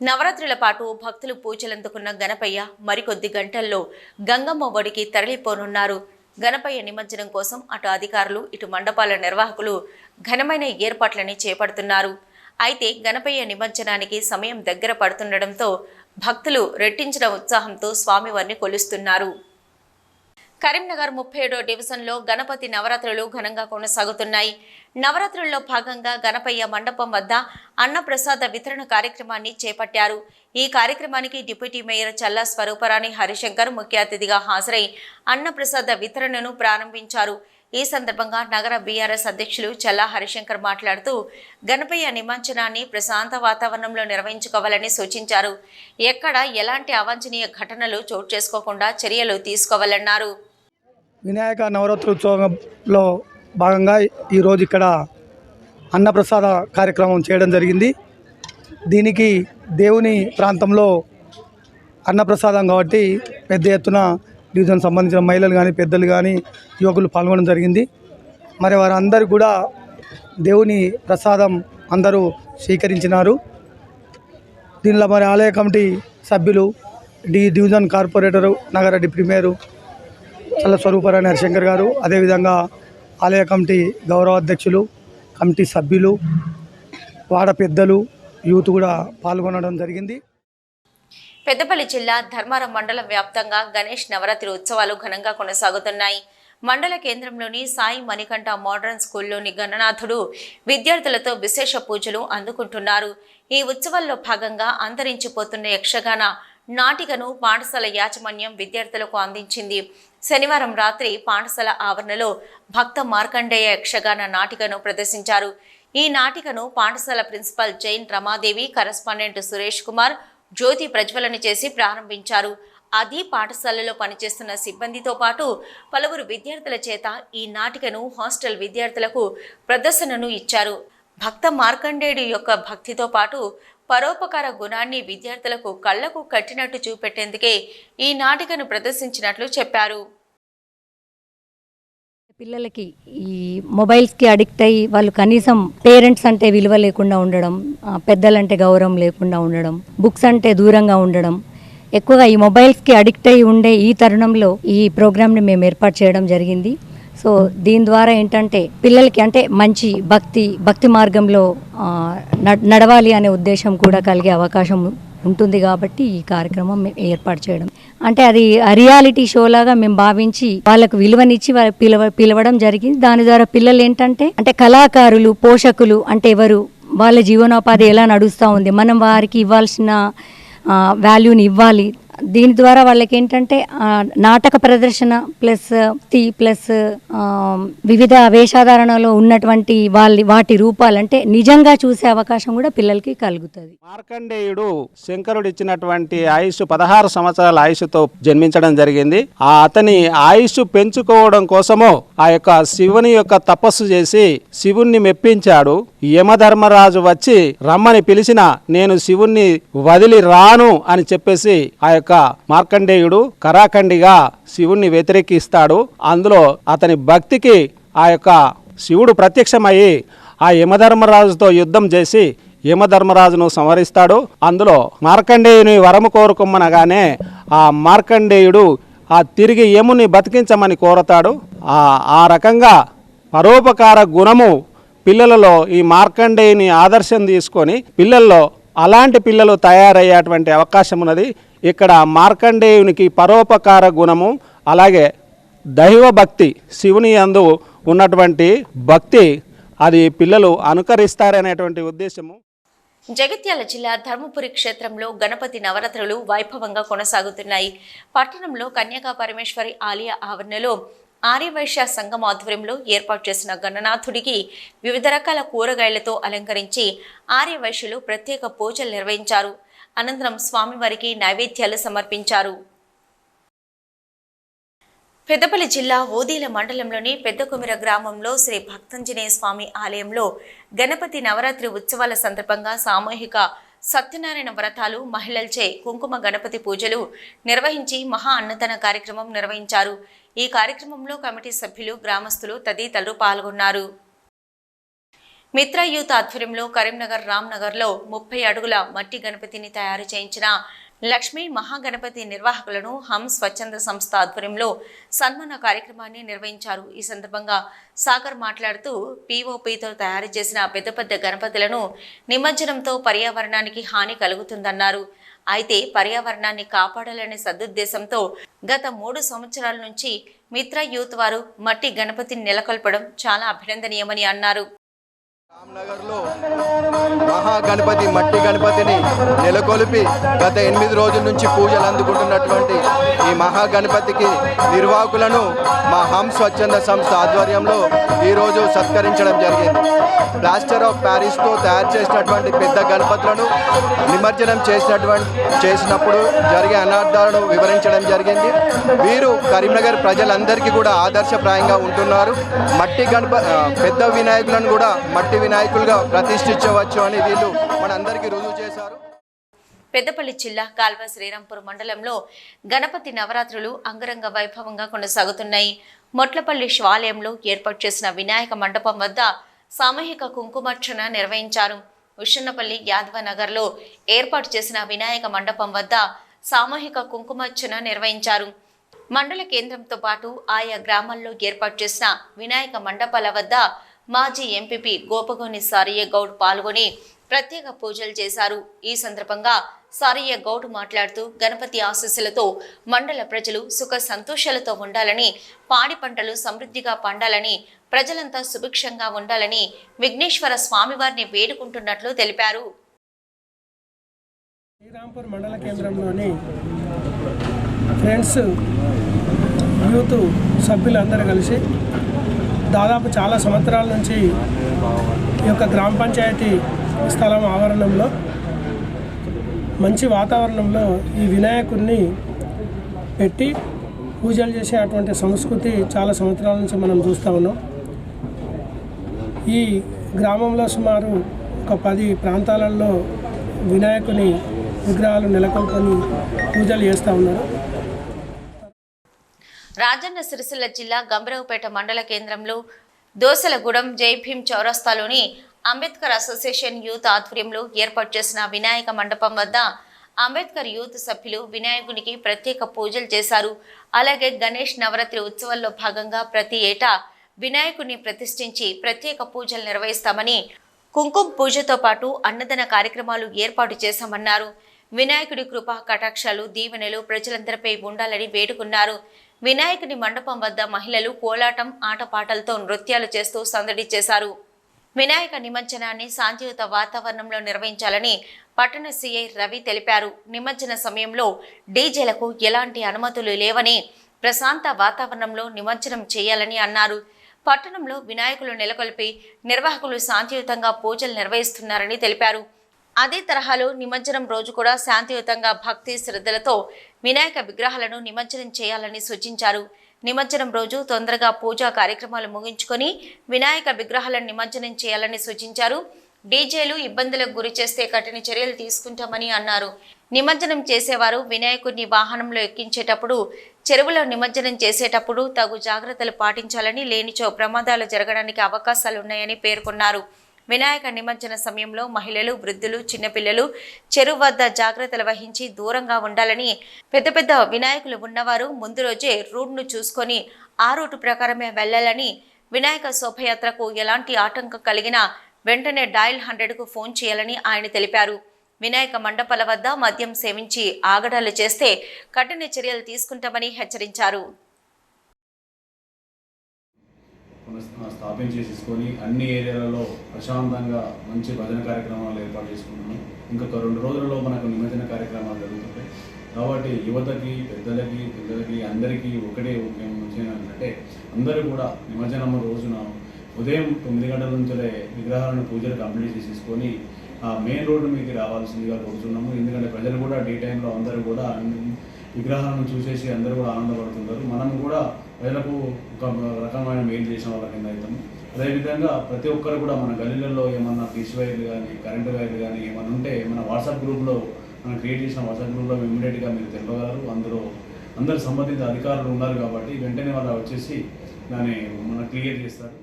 నవరాత్రుల పాటు భక్తులు పూజలందుకున్న గణపయ్య మరికొద్ది గంటల్లో గంగమ్మ ఒడికి తరలిపోనున్నారు. గణపయ్య నిమజ్జనం కోసం అటు అధికారులు ఇటు మండపాల నిర్వాహకులు ఘనమైన ఏర్పాట్లని చేపడుతున్నారు. అయితే గణపయ్య నిమజ్జనానికి సమయం దగ్గర పడుతుండటంతో భక్తులు రెట్టించిన ఉత్సాహంతో స్వామివారిని కొలుస్తున్నారు. కరీంనగర్ ముప్పై ఏడో డివిజన్లో గణపతి నవరాత్రులు ఘనంగా కొనసాగుతున్నాయి. నవరాత్రుల్లో భాగంగా గణపయ్య మండపం వద్ద అన్నప్రసాద వితరణ కార్యక్రమాన్ని చేపట్టారు. ఈ కార్యక్రమానికి డిప్యూటీ మేయర్ చల్లా స్వరూపరాణి హరిశంకర్ ముఖ్య అతిథిగా హాజరై అన్నప్రసాద వితరణను ప్రారంభించారు. ఈ సందర్భంగా నగర బీఆర్ఎస్ అధ్యక్షులు చల్లా హరిశంకర్ మాట్లాడుతూ గణపయ్య నిమజ్జనాన్ని ప్రశాంత వాతావరణంలో నిర్వహించుకోవాలని సూచించారు. ఎక్కడ ఎలాంటి అవాంఛనీయ ఘటనలు చోటు చేసుకోకుండా చర్యలు తీసుకోవాలన్నారు. వినాయక నవరాత్రోత్సవంలో భాగంగా ఈరోజు ఇక్కడ అన్నప్రసాద కార్యక్రమం చేయడం జరిగింది. దీనికి దేవుని ప్రాంతంలో అన్నప్రసాదం కాబట్టి పెద్ద ఎత్తున డివిజన్ సంబంధించిన మహిళలు కానీ పెద్దలు కానీ యువకులు పాల్గొనడం జరిగింది. మరి వారందరూ కూడా దేవుని ప్రసాదం అందరూ స్వీకరించినారు. దీనిలో మరి ఆలయ కమిటీ సభ్యులు డి. డివిజన్ కార్పొరేటరు నగర డిప్యూటీ మేయరు చల్ల స్వరూపరాయణ హరిశంకర్ గారు అదేవిధంగా ఆలయ కమిటీ గౌరవ అధ్యక్షులు కమిటీ సభ్యులు వాడ పెద్దలు యూత్ కూడా పాల్గొనడం జరిగింది. పెద్దపల్లి జిల్లా ధర్మారం మండలం వ్యాప్తంగా గణేష్ నవరాత్రి ఉత్సవాలు ఘనంగా కొనసాగుతున్నాయి. మండల కేంద్రంలోని సాయి మణికంఠ మోడర్న్ స్కూల్లోని గణనాథుడు విద్యార్థులతో విశేష పూజలు అందుకుంటున్నారు. ఈ ఉత్సవాల్లో భాగంగా అంతరించిపోతున్న యక్షగాన నాటికను పాఠశాల యాజమాన్యం విద్యార్థులకు అందించింది. శనివారం రాత్రి పాఠశాల ఆవరణలో భక్త మార్కండేయ యక్షగాన నాటికను ప్రదర్శించారు. ఈ నాటికను పాఠశాల ప్రిన్సిపల్ జైన్ రమాదేవి కరస్పాండెంట్ సురేష్ కుమార్ జ్యోతి ప్రజ్వలన చేసి ప్రారంభించారు. అది పాఠశాలలో పనిచేస్తున్న సిబ్బందితో పాటు పలువురు విద్యార్థుల చేత ఈ నాటికను హాస్టల్ విద్యార్థులకు ప్రదర్శనను ఇచ్చారు. భక్త మార్కండేయుడి యొక్క భక్తితో పాటు పరోపకార గుణాన్ని విద్యార్థులకు కళ్ళకు కట్టినట్టు చూపెట్టేందుకే ఈ నాటికను ప్రదర్శించినట్లు చెప్పారు. పిల్లలకి ఈ మొబైల్స్కి అడిక్ట్ అయ్యి వాళ్ళు కనీసం పేరెంట్స్ అంటే విలువ లేకుండా ఉండడం పెద్దలంటే గౌరవం లేకుండా ఉండడం బుక్స్ అంటే దూరంగా ఉండడం ఎక్కువగా ఈ మొబైల్స్కి అడిక్ట్ అయ్యి ఉండే ఈ తరుణంలో ఈ ప్రోగ్రామ్ని మేము ఏర్పాటు చేయడం జరిగింది. సో దీని ద్వారా ఏంటంటే పిల్లలకి అంటే మంచి భక్తి భక్తి మార్గంలో నడవాలి అనే ఉద్దేశం కూడా కలిగే అవకాశం ఉంటుంది కాబట్టి ఈ కార్యక్రమం మేము ఏర్పాటు చేయడం. అంటే అది రియాలిటీ షో లాగా మేము భావించి వాళ్ళకు విలువనిచ్చి వాళ్ళ పిలవ పిలవడం జరిగింది. దాని ద్వారా పిల్లలు ఏంటంటే అంటే కళాకారులు పోషకులు అంటే ఎవరు? వాళ్ళ జీవనోపాధి ఎలా నడుస్తూ ఉంది? మనం వారికి ఇవ్వాల్సిన వాల్యూని ఇవ్వాలి. దీని ద్వారా వాళ్ళకి ఏంటంటే నాటక ప్రదర్శన ప్లస్ తి ప్లస్ వివిధ వేషాధారణలో ఉన్నటువంటి వాళ్ళ వాటి రూపాలంటే నిజంగా చూసే అవకాశం కూడా పిల్లలకి కలుగుతుంది. మార్కండేయుడు శంకరుడు ఇచ్చినటువంటి ఆయుష్ పదహారు సంవత్సరాల ఆయుష్తో జన్మించడం జరిగింది. ఆ అతని ఆయుష్ పెంచుకోవడం కోసము ఆ యొక్క శివుని యొక్క తపస్సు చేసి శివుణ్ణి మెప్పించాడు. యమధర్మరాజు వచ్చి రమ్మని పిలిచిన నేను శివుణ్ణి వదిలి రాను అని చెప్పేసి ఆ యొక్క మార్కండేయుడు కరాఖండిగా శివుణ్ణి వ్యతిరేకిస్తాడు. అందులో అతని భక్తికి ఆ యొక్క శివుడు ప్రత్యక్షమయ్యి ఆ యమధర్మరాజుతో యుద్ధం చేసి యమధర్మరాజును సంహరిస్తాడు. అందులో మార్కండేయుని వరము కోరుకోమనగానే ఆ మార్కండేయుడు ఆ తిరిగి యముని బతికించమని కోరతాడు. ఆ రకంగా పరోపకార గుణము పిల్లలలో ఈ మార్కండేయుని ఆదర్శం తీసుకొని పిల్లల్లో అలాంటి పిల్లలు తయారయ్యేటువంటి అవకాశం ఉన్నది. ఇక్కడ మార్కండేయునికి పరోపకార గుణము అలాగే దైవ భక్తి శివుని యందు ఉన్నటువంటి భక్తి అది పిల్లలు అనుకరిస్తారనేటువంటి ఉద్దేశము. జగిత్యాల జిల్లా ధర్మపురి క్షేత్రంలో గణపతి నవరాత్రులు వైభవంగా కొనసాగుతున్నాయి. పట్టణంలో కన్యాకా పరమేశ్వరి ఆలయ ఆవరణలో ఆర్యవైశ్య సంఘం ఆధ్వర్యంలో ఏర్పాటు చేసిన గణనాథుడికి వివిధ రకాల కూరగాయలతో అలంకరించి ఆర్యవైశ్యులు ప్రత్యేక పూజలు నిర్వహించారు. అనంతరం స్వామివారికి నైవేద్యాలు సమర్పించారు. పెద్దపల్లి జిల్లా ఓదీల మండలంలోని పెద్దకుమిర గ్రామంలో శ్రీ భక్తంజనేయ స్వామి ఆలయంలో గణపతి నవరాత్రి ఉత్సవాల సందర్భంగా సామూహిక సత్యనారాయణ వ్రతాలు మహిళలచే కుంకుమ గణపతి పూజలు నిర్వహించి మహా అన్నదాన కార్యక్రమం నిర్వహించారు. ఈ కార్యక్రమంలో కమిటీ సభ్యులు గ్రామస్తులు తదితరులు పాల్గొన్నారు. మిత్ర యూత్ ఆధ్వర్యంలో కరీంనగర్ రామ్నగర్లో ముప్పై అడుగుల మట్టి గణపతిని తయారు చేయించిన లక్ష్మీ మహాగణపతి నిర్వాహకులను హం స్వచ్ఛంద సంస్థ ఆధ్వర్యంలో సన్మాన కార్యక్రమాన్ని నిర్వహించారు. ఈ సందర్భంగా సాగర్ మాట్లాడుతూ పీఓపీతో తయారు చేసిన పెద్ద పెద్ద గణపతులను నిమజ్జనంతో పర్యావరణానికి హాని కలుగుతుందన్నారు. అయితే పర్యావరణాన్ని కాపాడాలనే సదుద్దేశంతో గత మూడు సంవత్సరాల నుంచి మిత్ర యూత్ వారు మట్టి గణపతిని నెలకొల్పడం చాలా అభినందనీయమని అన్నారు. రామ్నగర్లో మహాగణపతి మట్టి గణపతిని నెలకొల్పి గత ఎనిమిది రోజుల నుంచి పూజలు అందుకుంటున్నటువంటి ఈ మహాగణపతికి నిర్వాహకులను మా హమ్ స్వచ్ఛంద సంస్థ ఆధ్వర్యంలో ఈరోజు సత్కరించడం జరిగింది. ప్లాస్టర్ ఆఫ్ ప్యారిస్తో తయారు చేసినటువంటి పెద్ద గణపతులను నిమజ్జనం చేసినటువంటి చేసినప్పుడు జరిగే అనార్థాలను వివరించడం జరిగింది. వీరు కరీంనగర్ ప్రజలందరికీ కూడా ఆదర్శప్రాయంగా ఉంటున్నారు. మట్టి గణప పెద్ద వినాయకులను కూడా మట్టి వినాయకులుగా ప్రతిష్ఠించవచ్చు అని వీళ్ళు మనందరికీ రుజువు చేశారు. పెద్దపల్లి జిల్లా కాల్వ శ్రీరాంపూర్ మండలంలో గణపతి నవరాత్రులు అంగరంగ వైభవంగా కొనసాగుతున్నాయి. మొట్లపల్లి శివాలయంలో ఏర్పాటు చేసిన వినాయక మండపం వద్ద సామూహిక కుంకుమార్చన నిర్వహించారు. ఉషన్నపల్లి యాదవ నగర్లో ఏర్పాటు చేసిన వినాయక మండపం వద్ద సామూహిక కుంకుమార్చన నిర్వహించారు. మండల కేంద్రంతో పాటు ఆయా గ్రామాల్లో ఏర్పాటు చేసిన వినాయక మండపాల వద్ద మాజీ ఎంపీపీ గోపగోని సారయ్య గౌడ్ పాల్గొని ప్రత్యేక పూజలు చేశారు. ఈ సందర్భంగా సారయ్య గౌడ్ మాట్లాడుతూ గణపతి ఆశీస్సులతో మండల ప్రజలు సుఖ సంతోషాలతో ఉండాలని పాడి పంటలు సమృద్ధిగా పండాలని ప్రజలంతా సుభిక్షంగా ఉండాలని విఘ్నేశ్వర స్వామివారిని వేడుకుంటున్నట్లు తెలిపారు. శ్రీరాంపూర్ మండల కేంద్రంలోని ఫ్రెండ్స్ యూత్ సభ్యులందరూ కలిసి దాదాపు చాలా సంవత్సరాల నుంచి ఈ యొక్క గ్రామ పంచాయతీ స్థలం ఆవరణంలో మంచి వాతావరణంలో ఈ వినాయకుడిని పెట్టి పూజలు చేసే అటువంటి సంస్కృతి చాలా సంవత్సరాల నుంచి మనం చూస్తూ ఉన్నాం. ఈ గ్రామంలో సుమారు ఒక పది ప్రాంతాలలో వినాయకుని విగ్రహాలు నెలకొల్పని పూజలు చేస్తూ ఉన్నారు. రాజన్న సిరిసిల్ల జిల్లా గంభీరావుపేట మండల కేంద్రంలో దోసలగూడెం జై చౌరస్తాలోని అంబేద్కర్ అసోసియేషన్ యూత్ ఆధ్వర్యంలో ఏర్పాటు చేసిన వినాయక మండపం వద్ద అంబేద్కర్ యూత్ సభ్యులు వినాయకునికి ప్రత్యేక పూజలు చేశారు. అలాగే గణేష్ నవరాత్రి ఉత్సవాల్లో భాగంగా ప్రతి ఏటా వినాయకుని ప్రతిష్ఠించి ప్రత్యేక పూజలు నిర్వహిస్తామని కుంకుమ పూజతో పాటు అన్నదాన కార్యక్రమాలు ఏర్పాటు చేశామన్నారు. వినాయకుడి కృపా కటాక్షాలు దీవెనలు ప్రజలందరిపై ఉండాలని వేడుకున్నారు. వినాయకుని మండపం వద్ద మహిళలు కోలాటం ఆటపాటలతో నృత్యాలు చేస్తూ సందడి చేశారు. వినాయక నిమజ్జనాన్ని శాంతియుత వాతావరణంలో నిర్వహించాలని పట్టణ సీఐ రవి తెలిపారు. నిమజ్జన సమయంలో డీజేలకు ఎలాంటి అనుమతులు లేవని ప్రశాంత వాతావరణంలో నిమజ్జనం చేయాలని అన్నారు. పట్టణంలో వినాయకులు నెలకొల్పి నిర్వాహకులు శాంతియుతంగా పూజలు నిర్వహిస్తున్నారని తెలిపారు. అదే తరహాలో నిమజ్జనం రోజు కూడా శాంతియుతంగా భక్తి శ్రద్ధలతో వినాయక విగ్రహాలను నిమజ్జనం చేయాలని సూచించారు. నిమజ్జనం రోజు తొందరగా పూజా కార్యక్రమాలు ముగించుకొని వినాయక విగ్రహాలను నిమజ్జనం చేయాలని సూచించారు. డీజేలు ఇబ్బందులకు గురి చేస్తే కఠిన చర్యలు తీసుకుంటామని అన్నారు. నిమజ్జనం చేసేవారు వినాయకుడిని వాహనంలో ఎక్కించేటప్పుడు చెరువులో నిమజ్జనం చేసేటప్పుడు తగు జాగ్రత్తలు పాటించాలని లేనిచో ప్రమాదాలు జరగడానికి అవకాశాలున్నాయని పేర్కొన్నారు. వినాయక నిమజ్జన సమయంలో మహిళలు వృద్ధులు చిన్నపిల్లలు చెరువు వద్ద జాగ్రత్తలు వహించి దూరంగా ఉండాలని పెద్ద పెద్ద వినాయకులు ఉన్నవారు ముందు రోజే రూట్ను చూసుకొని ఆ రూటు ప్రకారమే వెళ్ళాలని వినాయక శోభయాత్రకు ఎలాంటి ఆటంకం కలిగినా వెంటనే డయల్ హండ్రెడ్కు ఫోన్ చేయాలని ఆయన తెలిపారు. వినాయక మండపాల వద్ద మద్యం సేవించి ఆగడాలు చేస్తే కఠిన చర్యలు తీసుకుంటామని హెచ్చరించారు. పునః స్థాపించేసేసుకొని అన్ని ఏరియాలలో ప్రశాంతంగా మంచి భజన కార్యక్రమాలు ఏర్పాటు చేసుకుంటున్నాం. ఇంకొక రెండు రోజులలో మనకు నిమజ్జన కార్యక్రమాలు జరుగుతుంటాయి. కాబట్టి యువతకి పెద్దలకి పిల్లలకి అందరికీ ఒకటే ముఖ్యం ఏంటంటే అందరూ కూడా నిమజ్జనం రోజున ఉదయం తొమ్మిది గంటల నుంచే విగ్రహాలను పూజలు కంప్లీట్ చేసేసుకొని ఆ మెయిన్ రోడ్డు మీకు రావాల్సిందిగా కోరుతున్నాము ఎందుకంటే ప్రజలు కూడా డే టైంలో అందరూ కూడా విగ్రహాలను చూసేసి అందరూ కూడా ఆనందపడుతుంటారు. మనం కూడా ప్రజలకు ఒక రకమైన మెయిల్ చేసిన వాళ్ళ కింద అవుతాము. అదేవిధంగా ప్రతి ఒక్కరు కూడా మన గల్లీలలో ఏమన్నా ఫిష్ వైర్లు కానీ కరెంటు వైర్లు కానీ ఏమైనా ఉంటే మన వాట్సాప్ గ్రూప్లో మనం క్రియేట్ చేసిన వాట్సాప్ గ్రూప్లో ఇమ్మీడియట్గా మీరు తెలవగలరు అందులో అందరు సంబంధిత అధికారులు ఉన్నారు కాబట్టి వెంటనే వాళ్ళు వచ్చేసి దాన్ని మనం క్లియర్ చేస్తారు.